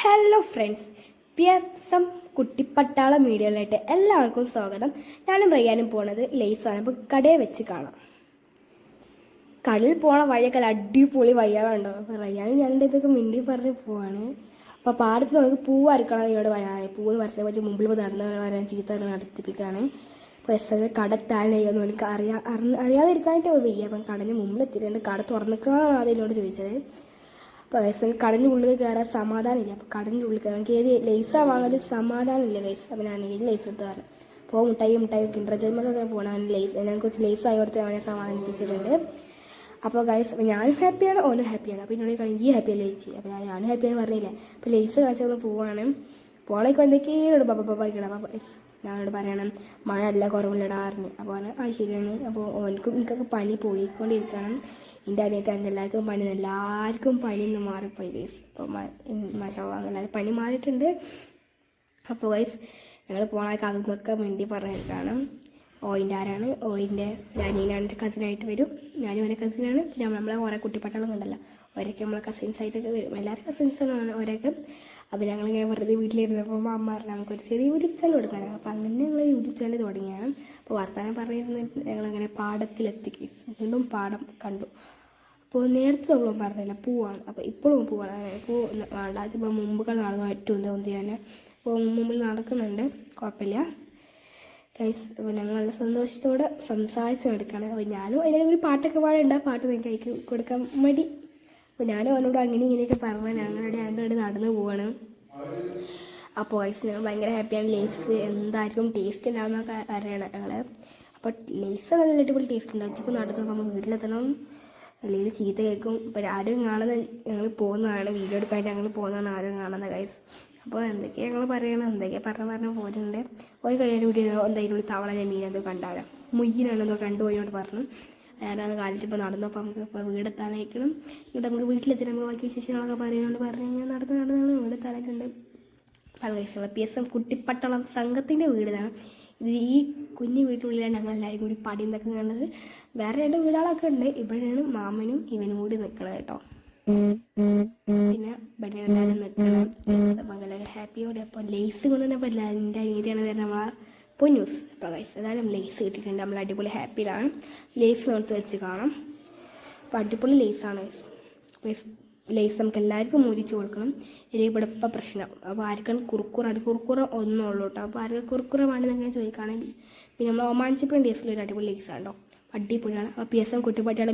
Hello friends P S M Kuttippattala മീഡിയയിലായിട്ട് എല്ലാവർക്കും സ്വാഗതം. ഞാനും റയ്യാനും പോണത് ലേസാണ് അപ്പോൾ കടയെ വെച്ച് കാണാം. കടലിൽ പോണ വഴിയൊക്കെ അടിപൊളി വയ്യാളുണ്ടോ അപ്പോൾ റയ്യാനും ഞാനിന്റെ ഇതൊക്കെ മിണ്ടി പറഞ്ഞ് പോവാണ്. അപ്പോൾ പാടത്ത് നമുക്ക് പൂ വരക്കണം എന്നോട് പൂവ് വരച്ചതിനെ വെച്ച് മുമ്പിൽ നടന്ന് വരാൻ ചീത്ത നടത്തിപ്പിക്കുകയാണ് അപ്പോൾ എസ് എസ് കട താഴെയൊന്നും എനിക്ക് അറിയാ അറിയാതിരിക്കാനായിട്ട് വയ്യ. അപ്പം കടന് മുമ്പിൽ എത്തിയിട്ടുണ്ട്. കട തുറന്നിക്കണമെന്നാണ് അതിനോട് ചോദിച്ചത്. അപ്പോൾ ഗൈസ് കടലിന്റെ ഉള്ളിൽ കയറാൻ സമാധാനമില്ല. അപ്പോൾ കടലിന്റെ ഉള്ളിൽ കയറാൻ എനിക്ക് ഏത് ലേസാ വാങ്ങാൻ സമാധാനമില്ല ഗൈസ് അപ്പോൾ ഞാൻ ഏത് ലൈസ് എടുത്ത് പറഞ്ഞു അപ്പോൾ മുട്ടായി മുട്ടായി കിണ്ടർ ജന്മൊക്കെ പോകണം ലൈസ് ഞാൻ കുറച്ച് ലൈസ് ആയി കൊടുത്ത് അവനെ സമാധാനിപ്പിച്ചിട്ടുണ്ട്. അപ്പോൾ ഗൈസ് അപ്പോൾ ഞാനും ഹാപ്പിയാണ് ഓനും ഹാപ്പിയാണ് അപ്പോൾ എന്നോട് ഈ ഹാപ്പിയല്ലേ ചേച്ചി? അപ്പോൾ ഞാൻ ഞാനും ഹാപ്പിയാണെന്ന് പറഞ്ഞില്ലേ? അപ്പോൾ ലൈസ് ലേസ് കാണിച്ചൊന്ന് പോവാണ് പോണേക്ക് കീഴോട് പപ്പ പപ്പായിക്കണം അപ്പോൾ ഗൈസ് ഞാനോട് പറയണം മഴ അല്ല കുറവില്ലടാറിന് അപ്പോൾ അവന് ആ ശരിയാണ്. അപ്പോൾ ഓനക്കും എനിക്കൊക്കെ പനി പോയിക്കൊണ്ടിരിക്കണം. എന്റെ അനിയത്തെ അങ്ങനെ എല്ലാവർക്കും പനി എല്ലാവർക്കും പനി ഒന്ന് മാറിപ്പോയി ഗൈസ് അപ്പോൾ മശാവാ എല്ലാവരും പനി മാറിയിട്ടുണ്ട്. അപ്പോൾ ഗൈസ് ഞങ്ങൾ പോണേക്ക് അതൊന്നൊക്കെ വേണ്ടി പറഞ്ഞിട്ടാണ് ഓയിന്റെ ആരാണ്? ഓയിന്റെ അനിയനാണ് എന്റെ കസിനായിട്ട് വരും. ഞാനും എന്റെ കസിനാണ് പിന്നെ നമ്മളെ കുറേ ഉണ്ടല്ലോ അവരൊക്കെ നമ്മളെ കസിൻസ് ആയിട്ടൊക്കെ വരും. എല്ലാവരും കസിൻസാണ് അവരൊക്കെ. അപ്പോൾ ഞങ്ങളിങ്ങനെ വെറുതെ വീട്ടിലിരുന്നപ്പോൾ അമ്മ പറഞ്ഞു നമുക്കൊരു ചെറിയ യൂട്യൂബ് ചാനൽ കൊടുക്കാനാണ്. അപ്പോൾ അങ്ങനെ ഞങ്ങൾ യൂട്യൂബ് ചാനൽ തുടങ്ങിയാണ്. അപ്പോൾ വർത്തമാനം പറഞ്ഞിരുന്ന ഞങ്ങളങ്ങനെ പാടത്തിലെത്തി. വീണ്ടും പാടം കണ്ടു. അപ്പോൾ നേരത്തെ നമ്മൾ പറഞ്ഞില്ല പൂവാണ്. അപ്പോൾ ഇപ്പോഴും പൂവാണ്. അങ്ങനെ പൂ വേണ്ട ഇപ്പോൾ മുമ്പൊക്കെ നടന്നു ഏറ്റവും തോന്നി ചെയ്യാൻ അപ്പോൾ മുമ്പിൽ നടക്കുന്നുണ്ട്. കുഴപ്പമില്ല. ഗൈസ് അപ്പോൾ ഞങ്ങൾ നല്ല സന്തോഷത്തോടെ സംസാരിച്ച് നടക്കുകയാണ് അപ്പോൾ ഞാനും അതിന്റെ ഒരു പാട്ടൊക്കെ പാടുണ്ട് പാട്ട് നിങ്ങൾക്ക് അയക്ക് കൊടുക്കാൻ മടി. അപ്പോൾ ഞാനും അവനോട് അങ്ങനെ ഇങ്ങനെയൊക്കെ പറഞ്ഞു ഞങ്ങളുടെ രണ്ടുപേരും നടന്നു പോവാണ്. അപ്പോൾ ഗൈസ് ഞങ്ങൾ ഭയങ്കര ഹാപ്പിയാണ് ലേസ് എന്തായിരിക്കും ടേസ്റ്റ് ഉണ്ടാകുന്നൊക്കെ അറിയണം ഞങ്ങൾ അപ്പോൾ ലേസ് നല്ല അടിപൊളി ടേസ്റ്റ് ഉണ്ടാവും ഉച്ചപ്പോൾ നടന്നു നമ്മൾ വീട്ടിലെത്തണം. അല്ലെങ്കിൽ ചീത്ത കേൾക്കും. ഇപ്പോൾ ആരും കാണുന്ന ഞങ്ങൾ പോകുന്നതാണ്. വീഡിയോ എടുക്കാനായിട്ട് ഞങ്ങൾ പോകുന്നതാണ് ആരും കാണുന്ന ഗൈസ് അപ്പോൾ എന്തൊക്കെയാണ് ഞങ്ങൾ പറയണം? എന്തൊക്കെയാണ് പറഞ്ഞ് പറഞ്ഞ പോരുന്നുണ്ട് ഒരു കഴിഞ്ഞ വീഡിയോ എന്തായാലും തവള ഞാൻ മീനെന്തോ കണ്ടാലോ? മുയ്യിനാണെന്നോ കണ്ടു പോയോട് പറഞ്ഞു. ഞാനത് കാലിച്ചപ്പോൾ നടന്നു. അപ്പോൾ നമുക്ക് ഇപ്പോൾ വീടെത്താനായിരിക്കണം. ഇവിടെ നമുക്ക് വീട്ടിലെത്തി നമുക്ക് ബാക്കി വിശേഷങ്ങളൊക്കെ പറയുന്നുണ്ട്. പറഞ്ഞു കഴിഞ്ഞാൽ നടന്ന് നടന്ന് നടന്ന് വീടെത്താനായിട്ടുണ്ട് പല വയസ്സുള്ള പി എസ് എം കുട്ടിപ്പട്ടളം സംഘത്തിന്റെ വീടാണ് ഇത് ഈ കുഞ്ഞു വീട്ടിനുള്ളിലാണ് ഞങ്ങൾ എല്ലാവരും കൂടി പടിയും കണ്ടത്. വേറെ രണ്ട് വീടുകളൊക്കെ ഉണ്ട്. ഇവിടെയാണ് മാമനും ഇവനും കൂടി നിൽക്കണത് കേട്ടോ. പിന്നെ ഇവിടെ എല്ലാവരും നിൽക്കണം എല്ലാവരും ഹാപ്പിയോടെ അപ്പോൾ ലേസ് കൊണ്ട് തന്നെ പറ്റില്ല അനിയത്തിയാണ് തരുന്നത് നമ്മളെ പൊന്നൂസ്. അപ്പോൾ ഗൈസ് ഏതായാലും ലേസ് കിട്ടിയിട്ടുണ്ട്. നമ്മൾ അടിപൊളി ഹാപ്പിയിലാണ് ലേസ് നോർത്ത് വെച്ച് കാണാം. അപ്പോൾ അടിപൊളി ലേസാണ് ഗൈസ് ലേസ് നമുക്ക് എല്ലാവർക്കും മുരിച്ച് കൊടുക്കണം. ഇല്ലെങ്കിൽ ഇവിടെ ഇപ്പം പ്രശ്നം. അപ്പോൾ ആർക്കാണ് കുറുക്കുറ? കുറുക്കുറ ഒന്നും ഉള്ളൂ കേട്ടോ. അപ്പോൾ ആർക്ക് കുറുക്കുറ വേണമെന്നങ്ങനെ ചോദിക്കുകയാണെങ്കിൽ പിന്നെ നമ്മൾ ഒമാൻചിപ്പൻ ഡേസിൽ ഒരു അടിപൊളി ആണ് കേട്ടോ. അടിപൊളിയാണ്. അപ്പോൾ പി എസ് എം കുട്ടിപ്പട്ടിയുടെ